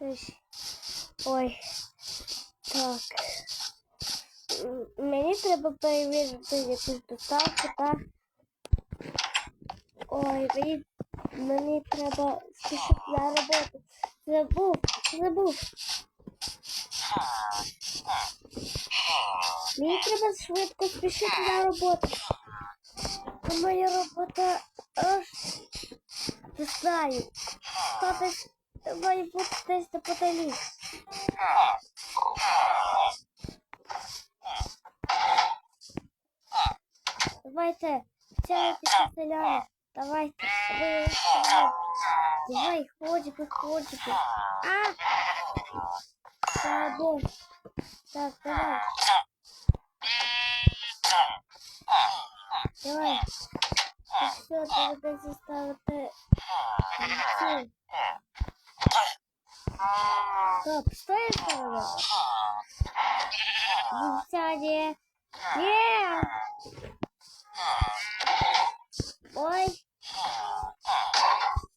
Щось. Ой. Так. Мені треба перевірити якусь доставку, так? Ой, мені, мені треба спішити на роботу. Забув, забув. Мені треба швидко спішити на роботу. А моя робота аж не знаю. Хто десь має бути десь неподалік. Давайте, тягайтеся, селяни. Давайте, давай. Ходики, ходики. А! Пардон. Так, давай. Давай. Все, треба заставити. Цю. Стоп, что я сделала? Витяне. Нет! Ой.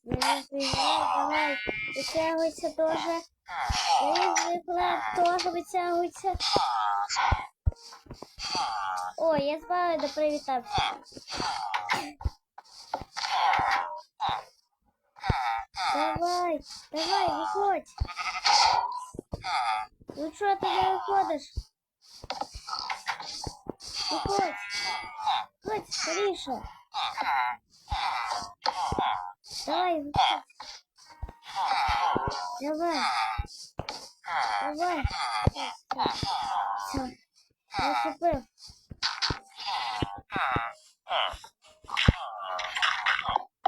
Я не звикла, давай. Витягуйся тоже. Я не звикла, тоже витягуйся. Ой, я з вами не привітався. Давай, давай, виходь. Ну що ти не виходиш? Виходь. Виходь, скоріше. Давай, виходь. Давай. Давай. Все. Зачепив.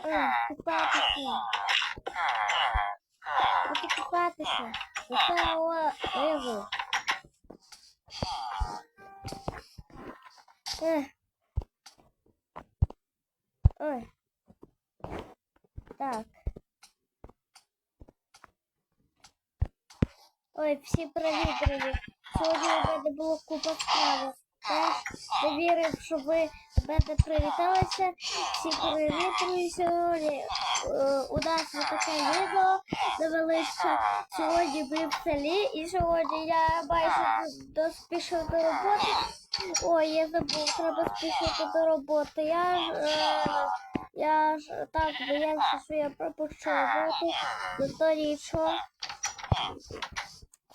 Ой, купатися. Хочу купатися. Оце о, рибу. Ех. Ой. Так. Ой, всі привіт, друзі. Сьогодні у мене було купа справи. Теж вірив, що ви мене привіталися. Всі привіт, друзі, сьогодні. е, У нас таке відео невеличке. Сьогодні ми в селі і сьогодні я майже доспішив до роботи. Ой, я забув, треба спішити до роботи. Я ж, е, я ж так боявся, що я пропущу роботу, зато нічого.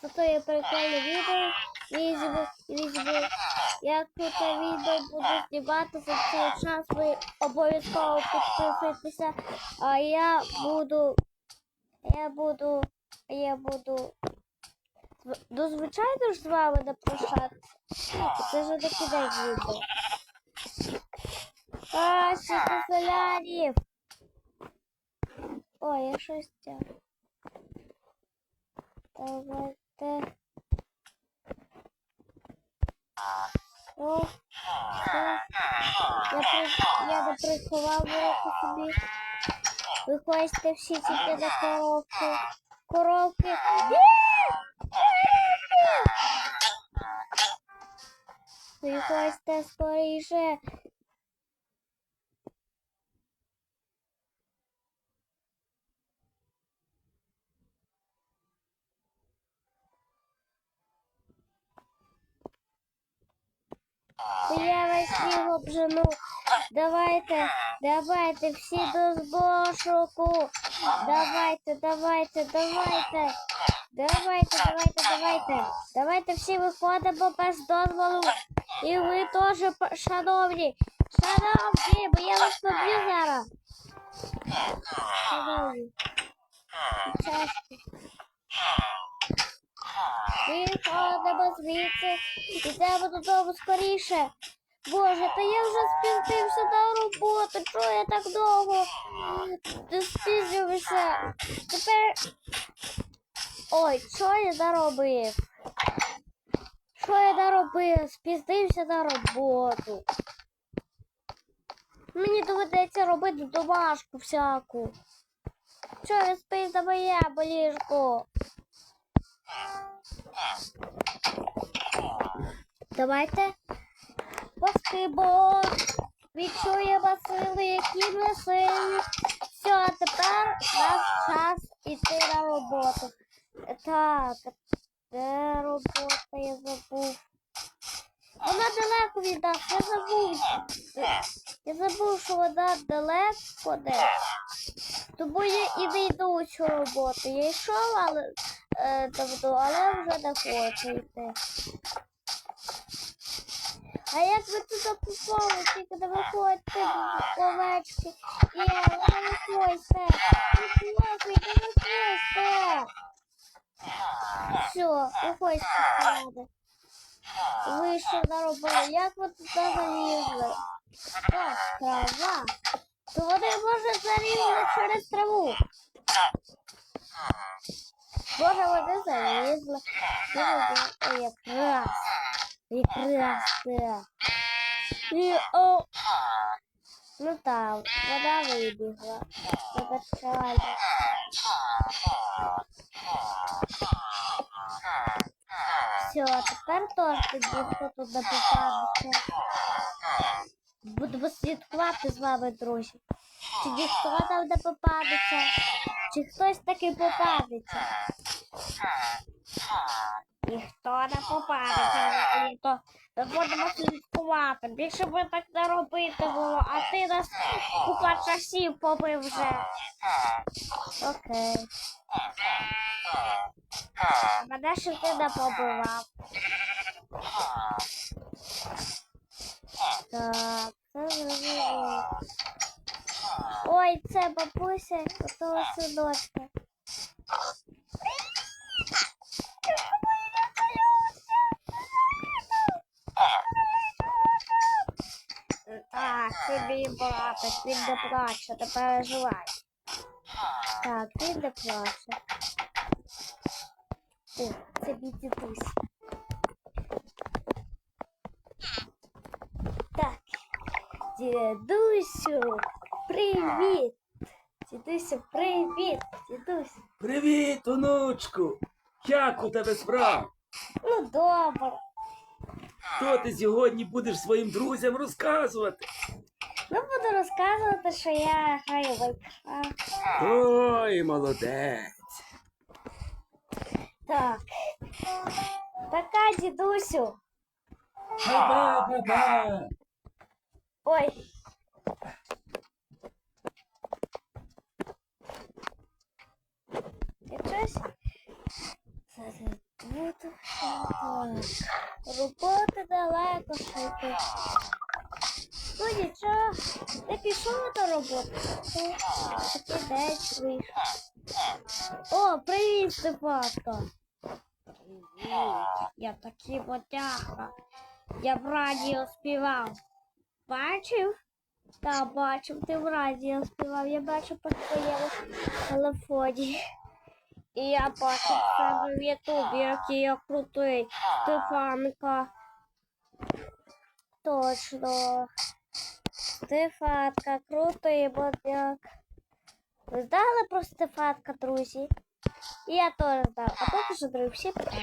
Зато я прикольне відео візьму, візьму. Як тут відео буду знімати за цей час, ви обов'язково підписуйтеся. А я буду, я буду, я буду, ну, звичайно ж з вами не прощатися. Це ж не кінець відео. А, скільки селянів! Ой, я щось тягну. Давайте. О. Я, при... я не приховав руку собі. Виходьте всі тільки на коробки. Коробки. Коробки! Виходьте скоріше. Я вас всіх обжену. Давайте, давайте всі до збошуку. Давайте, давайте, давайте. Давайте, давайте, давайте. Давайте всі виходимо без дозволу. І ви теж, шановні. Шановні, бо я вас поб'ю зараз. Шановні. Участі. Виходимо звідси. Йдемо додому скоріше. Боже, та я вже спізнився на роботу. Чого я так довго спізнююся? Тепер. Ой, що я наробив? Що я наробив? Спізнився на роботу. Мені доведеться робити домашку всяку. Що я спить за моє боліжко? Давайте поспимо. Відчуємо сили, які ми сильні. Все, тепер наш час іти на роботу. Так, де робота, я забув. Вона далеко від нас, я забув. Я забув, що вона далеко де. Тому я і не йду цю роботу. Я йшов, але давно, але вже не хочу йти. А як ви туди попали, тільки не виходьте овечки. Є, ви не виходьте. Не виходьте, не виходьте. Все, виходьте сюди. Вийшов на роботу. Як ви туди залізли? Так, трава. То вони може залізли через траву. Може вони залізли. Може, Ой, якраз. Якраз, так. І, о, ну там, вода вибігла. На печалі. Все, тепер теж тоді хто попадеться. Будемо слідкувати з вами, друзі. Чи ніхто там не попадеться, чи хтось таки попадеться. Ніхто не попадеться, взагалі, то ми будемо слідкувати. Більше би так не робити було, а ти нас купа часів побив вже. Окей. Мене ще ти не побивав. Так, це зрозуміло. Ой, це бабуся того синочка. Так, мій братик, він не плаче, не переживай. Так, він не плаче. О, це мій дідусь. Так, дідусю, привіт. Дідусю, привіт, дідусь. Привіт, онучку! Як у тебе справа? Ну, добре. Що ти сьогодні будеш своїм друзям розказувати? Ну, буду розказувати, що я граю в Майнкрафт. Ой, молодець! Так. Така, дідусю. Ба-ба-ба-ба! Ой. Якось. Зараз буду так. Роботи далеко шити. Ну нічого, не пішов до роботи. О, Такий день вийшов. О, привіт, Степанко. Я такий мотяха. Я в радіо співав. Бачив? Та бачив, ти в радіо співав. Я бачив по твоєму телефоні. І я бачив в ютубе, какие я крутий. Стефанка. Точно. Стефанка, крутий модняк. Ви знали про Стефанка, друзі? Я теж знав. А поки що, друзі, всі пока.